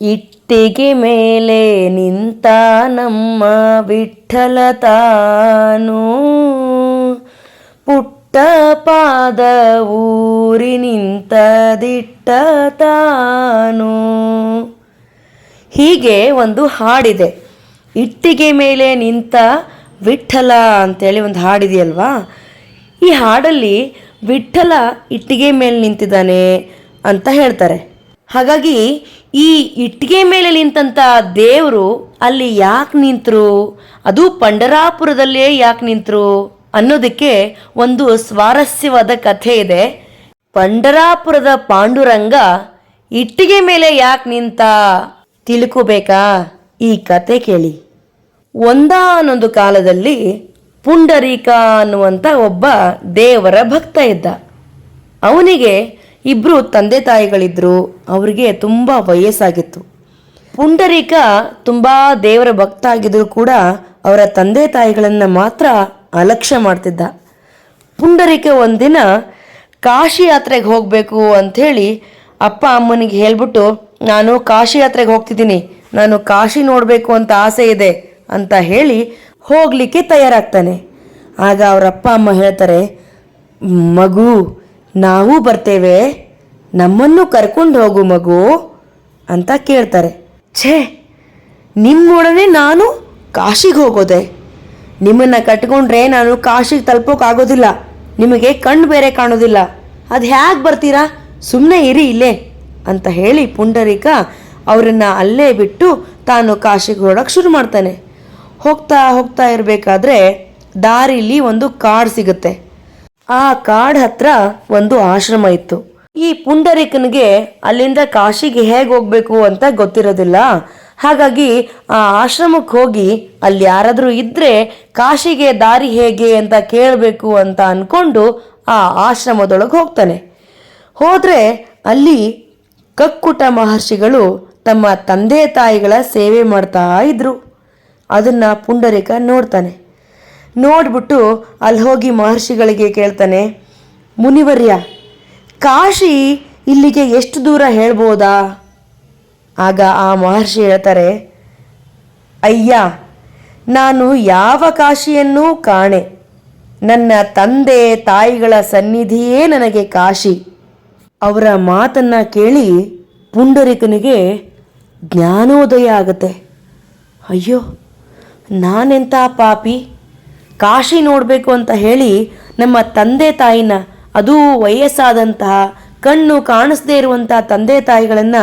ಇಟ್ಟಿಗೆ ಮೇಲೆ ನಿಂತ ನಮ್ಮ ವಿಠಲ ತಾನು. ಪುಟ್ಟ ಪಾದ ಊರಿ ನಿಂತದಿಟ್ಟ ತಾನು. ಹೀಗೆ ಒಂದು ಹಾಡಿದೆ. ಇಟ್ಟಿಗೆ ಮೇಲೆ ನಿಂತ ವಿಠಲ ಅಂತೇಳಿ ಒಂದು ಹಾಡಿದೆಯಲ್ವಾ? ಈ ಹಾಡಲ್ಲಿ ವಿಠಲ ಇಟ್ಟಿಗೆ ಮೇಲೆ ನಿಂತಿದ್ದಾನೆ ಅಂತ ಹೇಳ್ತಾರೆ. ಹಾಗಾಗಿ ಈ ಇಟ್ಟಿಗೆ ಮೇಲೆ ನಿಂತಂಥ ದೇವರು ಅಲ್ಲಿ ಯಾಕೆ ನಿಂತರು? ಅದು ಪಂಡರಾಪುರದಲ್ಲೇ ಯಾಕೆ ನಿಂತರು ಅನ್ನೋದಕ್ಕೆ ಒಂದು ಸ್ವಾರಸ್ಯವಾದ ಕಥೆ ಇದೆ. ಪಂಡರಾಪುರದ ಪಾಂಡುರಂಗ ಇಟ್ಟಿಗೆ ಮೇಲೆ ಯಾಕೆ ನಿಂತ? ತಿಳ್ಕೋಬೇಕಾ? ಈ ಕತೆ ಕೇಳಿ. ಒಂದಾನೊಂದು ಕಾಲದಲ್ಲಿ ಪುಂಡರೀಕ ಅನ್ನುವಂಥ ಒಬ್ಬ ದೇವರ ಭಕ್ತ ಇದ್ದ. ಅವನಿಗೆ ಇಬ್ಬರು ತಂದೆ ತಾಯಿಗಳಿದ್ರು, ಅವರಿಗೆ ತುಂಬ ವಯಸ್ಸಾಗಿತ್ತು. ಪುಂಡರೀಕ ತುಂಬ ದೇವರ ಭಕ್ತ ಆಗಿದ್ರು ಕೂಡ ಅವರ ತಂದೆ ತಾಯಿಗಳನ್ನು ಮಾತ್ರ ಅಲಕ್ಷ್ಯ ಮಾಡ್ತಿದ್ದ. ಪುಂಡರೀಕ ಒಂದಿನ ಕಾಶಿ ಯಾತ್ರೆಗೆ ಹೋಗಬೇಕು ಅಂಥೇಳಿ ಅಪ್ಪ ಅಮ್ಮನಿಗೆ ಹೇಳ್ಬಿಟ್ಟು, ನಾನು ಕಾಶಿ ಯಾತ್ರೆಗೆ ಹೋಗ್ತಿದ್ದೀನಿ, ನಾನು ಕಾಶಿ ನೋಡಬೇಕು ಅಂತ ಆಸೆ ಇದೆ ಅಂತ ಹೇಳಿ ಹೋಗಲಿಕ್ಕೆ ತಯಾರಾಗ್ತಾನೆ. ಆಗ ಅವರ ಅಪ್ಪ ಅಮ್ಮ ಹೇಳ್ತಾರೆ, ಮಗು ನಾವು ಬರ್ತೇವೆ, ನಮ್ಮನ್ನು ಕರ್ಕೊಂಡು ಹೋಗು ಮಗು ಅಂತ ಕೇಳ್ತಾರೆ. ಛೇ, ನಿಮ್ಮೊಡನೆ ನಾನು ಕಾಶಿಗೆ ಹೋಗೋದೆ. ನಿಮ್ಮನ್ನು ಕಟ್ಕೊಂಡ್ರೆ ನಾನು ಕಾಶಿಗೆ ತಲುಪೋಕ್ಕಾಗೋದಿಲ್ಲ ನಿಮಗೆ ಕಣ್ಣು ಬೇರೆ ಕಾಣೋದಿಲ್ಲ. ಅದು ಹೇಗೆ ಬರ್ತೀರಾ? ಸುಮ್ಮನೆ ಇರಿ ಇಲ್ಲೇ ಅಂತ ಹೇಳಿ ಪುಂಡರೀಕ ಅವರನ್ನು ಅಲ್ಲೇ ಬಿಟ್ಟು ತಾನು ಕಾಶಿಗೆ ಹೊರಡೋಕೆ ಶುರು ಮಾಡ್ತಾನೆ. ಹೋಗ್ತಾ ಹೋಗ್ತಾ ಇರಬೇಕಾದ್ರೆ ದಾರಿಲಿ ಒಂದು ಕಾಡು ಸಿಗುತ್ತೆ. ಆ ಕಾಡ್ ಹತ್ರ ಒಂದು ಆಶ್ರಮ ಇತ್ತು. ಈ ಪುಂಡರಿಕನಿಗೆ ಅಲ್ಲಿಂದ ಕಾಶಿಗೆ ಹೇಗೆ ಹೋಗ್ಬೇಕು ಅಂತ ಗೊತ್ತಿರೋದಿಲ್ಲ. ಹಾಗಾಗಿ ಆ ಆಶ್ರಮಕ್ಕೆ ಹೋಗಿ ಅಲ್ಲಿ ಯಾರಾದರೂ ಇದ್ರೆ ಕಾಶಿಗೆ ದಾರಿ ಹೇಗೆ ಅಂತ ಕೇಳಬೇಕು ಅಂತ ಅಂದ್ಕೊಂಡು ಆ ಆಶ್ರಮದೊಳಗೆ ಹೋಗ್ತಾನೆ. ಹೋದರೆ ಅಲ್ಲಿ ಕಕ್ಕುಟ ಮಹರ್ಷಿಗಳು ತಮ್ಮ ತಂದೆ ತಾಯಿಗಳ ಸೇವೆ ಮಾಡ್ತಾ ಇದ್ರು. ಅದನ್ನ ಪುಂಡರಿಕ ನೋಡ್ತಾನೆ. ನೋಡ್ಬಿಟ್ಟು ಅಲ್ಲಿ ಹೋಗಿ ಮಹರ್ಷಿಗಳಿಗೆ ಕೇಳ್ತಾನೆ, ಮುನಿವರ್ಯ, ಕಾಶಿ ಇಲ್ಲಿಗೆ ಎಷ್ಟು ದೂರ ಹೇಳ್ಬೋದಾ? ಆಗ ಆ ಮಹರ್ಷಿ ಹೇಳ್ತಾರೆ, ಅಯ್ಯ, ನಾನು ಯಾವ ಕಾಶಿಯನ್ನೂ ಕಾಣೆ. ನನ್ನ ತಂದೆ, ತಾಯಿಗಳ ಸನ್ನಿಧಿಯೇ ನನಗೆ ಕಾಶಿ. ಅವರ ಮಾತನ್ನ ಕೇಳಿ ಪುಂಡರಿಕನಿಗೆ ಜ್ಞಾನೋದಯ ಆಗುತ್ತೆ. ಅಯ್ಯೋ ನಾನೆಂಥ ಪಾಪಿ? ಕಾಶಿ ನೋಡಬೇಕು ಅಂತ ಹೇಳಿ ನಮ್ಮ ತಂದೆ ತಾಯಿನ ಅದು ವಯಸ್ಸಾದಂತಹ ಕಣ್ಣು ಕಾಣಿಸದೇ ಇರುವಂತಹ ತಂದೆ ತಾಯಿಗಳನ್ನು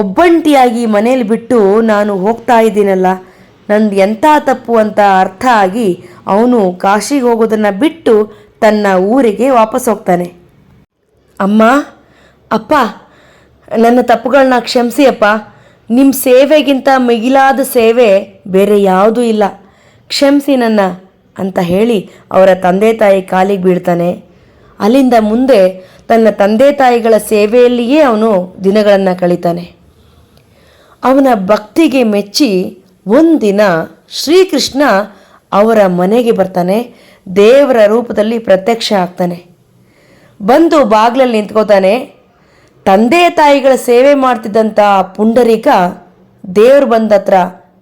ಒಬ್ಬಂಟಿಯಾಗಿ ಮನೇಲಿ ಬಿಟ್ಟು ನಾನು ಹೋಗ್ತಾ ಇದ್ದೀನಲ್ಲ, ನಂದು ಎಂಥ ತಪ್ಪು ಅಂತ ಅರ್ಥ ಆಗಿ ಅವನು ಕಾಶಿಗೆ ಹೋಗೋದನ್ನು ಬಿಟ್ಟು ತನ್ನ ಊರಿಗೆ ವಾಪಸ್ ಹೋಗ್ತಾನೆ. ಅಮ್ಮ, ಅಪ್ಪ, ನನ್ನ ತಪ್ಪುಗಳನ್ನ ಕ್ಷಮಿಸಿ ಅಪ್ಪ ನಿಮ್ಮ ಸೇವೆಗಿಂತ ಮಿಗಿಲಾದ ಸೇವೆ ಬೇರೆ ಯಾವುದೂ ಇಲ್ಲ. ಕ್ಷಮಿಸಿ ನನ್ನ ಅಂತ ಹೇಳಿ ಅವರ ತಂದೆ ತಾಯಿ ಕಾಲಿಗೆ ಬೀಳ್ತಾನೆ. ಅಲ್ಲಿಂದ ಮುಂದೆ ತನ್ನ ತಂದೆ ತಾಯಿಗಳ ಸೇವೆಯಲ್ಲಿಯೇ ಅವನು ದಿನಗಳನ್ನು ಕಳೀತಾನೆ. ಅವನ ಭಕ್ತಿಗೆ ಮೆಚ್ಚಿ ಒಂದಿನ ಶ್ರೀಕೃಷ್ಣ ಅವರ ಮನೆಗೆ ಬರ್ತಾನೆ. ದೇವರ ರೂಪದಲ್ಲಿ ಪ್ರತ್ಯಕ್ಷ ಆಗ್ತಾನೆ. ಬಂದು ಬಾಗಿಲಲ್ಲಿ ನಿಂತ್ಕೋತಾನೆ. ತಂದೆ ತಾಯಿಗಳ ಸೇವೆ ಮಾಡ್ತಿದ್ದಂಥ ಪುಂಡರೀಕ ದೇವರು ಬಂದತ್ರ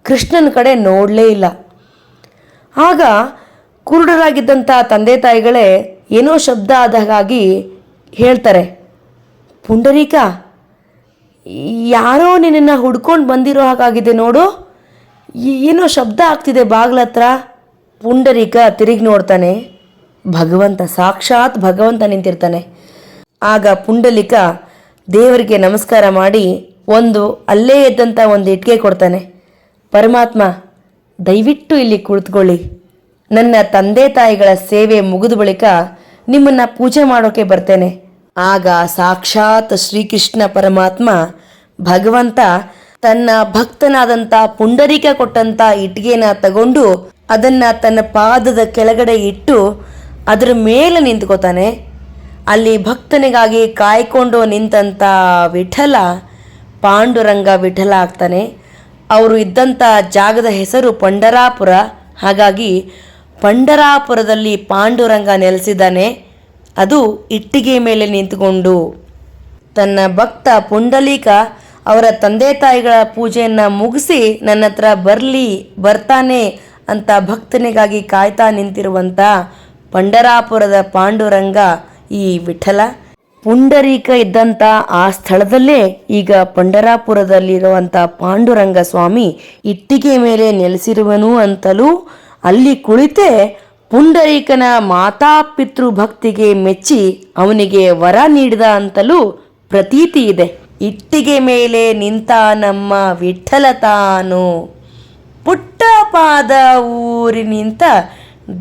ಕೃಷ್ಣನ ಕಡೆ ನೋಡಲೇ ಇಲ್ಲ. ಆಗ ಕುರುಡರಾಗಿದ್ದಂಥ ತಂದೆ ತಾಯಿಗಳೇ ಏನೋ ಶಬ್ದ ಆದಾಗಾಗಿ ಹೇಳ್ತಾರೆ, ಪುಂಡರೀಕ, ಯಾರೋ ನಿನ್ನನ್ನು ಹುಡ್ಕೊಂಡು ಬಂದಿರೋ ಹಾಗಾಗಿದೆ ನೋಡು. ಏನೋ ಶಬ್ದ ಆಗ್ತಿದೆ ಬಾಗ್ಲತ್ರ ಪುಂಡರೀಕ ತಿರುಗಿ ನೋಡ್ತಾನೆ, ಭಗವಂತ, ಸಾಕ್ಷಾತ್ ಭಗವಂತ ನಿಂತಿರ್ತಾನೆ. ಆಗ ಪುಂಡಲಿಕ ದೇವರಿಗೆ ನಮಸ್ಕಾರ ಮಾಡಿ ಒಂದು ಅಲ್ಲೇ ಇದ್ದಂಥ ಒಂದು ಇಟ್ಟಿಗೆ ಕೊಡ್ತಾನೆ, ಪರಮಾತ್ಮ, ದಯವಿಟ್ಟು ಇಲ್ಲಿ ಕುಳಿತುಕೊಳ್ಳಿ. ನನ್ನ ತಂದೆ ತಾಯಿಗಳ ಸೇವೆ ಮುಗಿದ ಬಳಿಕ ನಿಮ್ಮನ್ನ ಪೂಜೆ ಮಾಡೋಕೆ ಬರ್ತೇನೆ. ಆಗ ಸಾಕ್ಷಾತ್ ಶ್ರೀಕೃಷ್ಣ ಪರಮಾತ್ಮ ಭಗವಂತ ತನ್ನ ಭಕ್ತನಾದಂಥ ಪುಂಡರಿಕ ಕೊಟ್ಟಂತ ಇಟ್ಟಿಗೆನ ತಗೊಂಡು ಅದನ್ನ ತನ್ನ ಪಾದದ ಕೆಳಗಡೆ ಇಟ್ಟು ಅದರ ಮೇಲೆ ನಿಂತ್ಕೋತಾನೆ. ಅಲ್ಲಿ ಭಕ್ತನಿಗಾಗಿ ಕಾಯ್ಕೊಂಡು ನಿಂತಂಥ ವಿಠಲ, ಪಾಂಡುರಂಗ ವಿಠಲ ಆಗ್ತಾನೆ. ಅವರು ಇದ್ದಂಥ ಜಾಗದ ಹೆಸರು ಪಂಡರಾಪುರ. ಹಾಗಾಗಿ ಪಂಡರಾಪುರದಲ್ಲಿ ಪಾಂಡುರಂಗ ನೆಲೆಸಿದ್ದಾನೆ. ಅದು ಇಟ್ಟಿಗೆ ಮೇಲೆ ನಿಂತುಕೊಂಡು. ತನ್ನ ಭಕ್ತ ಪುಂಡಲೀಕ ಅವರ ತಂದೆ ತಾಯಿಗಳ ಪೂಜೆಯನ್ನು ಮುಗಿಸಿ ನನ್ನ ಹತ್ರ ಬರಲಿ, ಬರ್ತಾನೆ ಅಂತ ಭಕ್ತನಿಗಾಗಿ ಕಾಯ್ತಾ ನಿಂತಿರುವಂಥ ಪಂಡರಾಪುರದ ಪಾಂಡುರಂಗ ಈ ವಿಠಲ. ಪುಂಡರೀಕ ಇದ್ದಂಥ ಆ ಸ್ಥಳದಲ್ಲೇ ಈಗ ಪಂಡರಾಪುರದಲ್ಲಿರುವಂಥ ಪಾಂಡುರಂಗ ಸ್ವಾಮಿ ಇಟ್ಟಿಗೆ ಮೇಲೆ ನೆಲೆಸಿರುವನು ಅಂತಲೂ ಅಲ್ಲಿ ಕುಳಿತೇ ಪುಂಡರೀಕನ ಮಾತಾಪಿತೃ ಭಕ್ತಿಗೆ ಮೆಚ್ಚಿ ಅವನಿಗೆ ವರ ನೀಡಿದ ಅಂತಲೂ ಪ್ರತೀತಿ ಇದೆ. ಇಟ್ಟಿಗೆ ಮೇಲೆ ನಿಂತ ನಮ್ಮ ವಿಠಲತಾನು. ಪುಟ್ಟ ಪಾದ ಊರಿ ನಿಂತ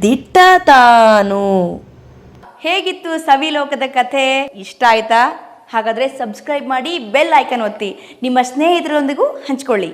ದಿಟ್ಟ ತಾನು ಹೇಗಿತ್ತು ಸವಿಲೋಕದ ಕಥೆ? ಇಷ್ಟ ಆಯ್ತಾ? ಹಾಗಾದ್ರೆ ಸಬ್ಸ್ಕ್ರೈಬ್ ಮಾಡಿ ಬೆಲ್ ಐಕನ್ ಒತ್ತಿ. ನಿಮ್ಮ ಸ್ನೇಹಿತರೊಂದಿಗೂ ಹಂಚ್ಕೊಳ್ಳಿ.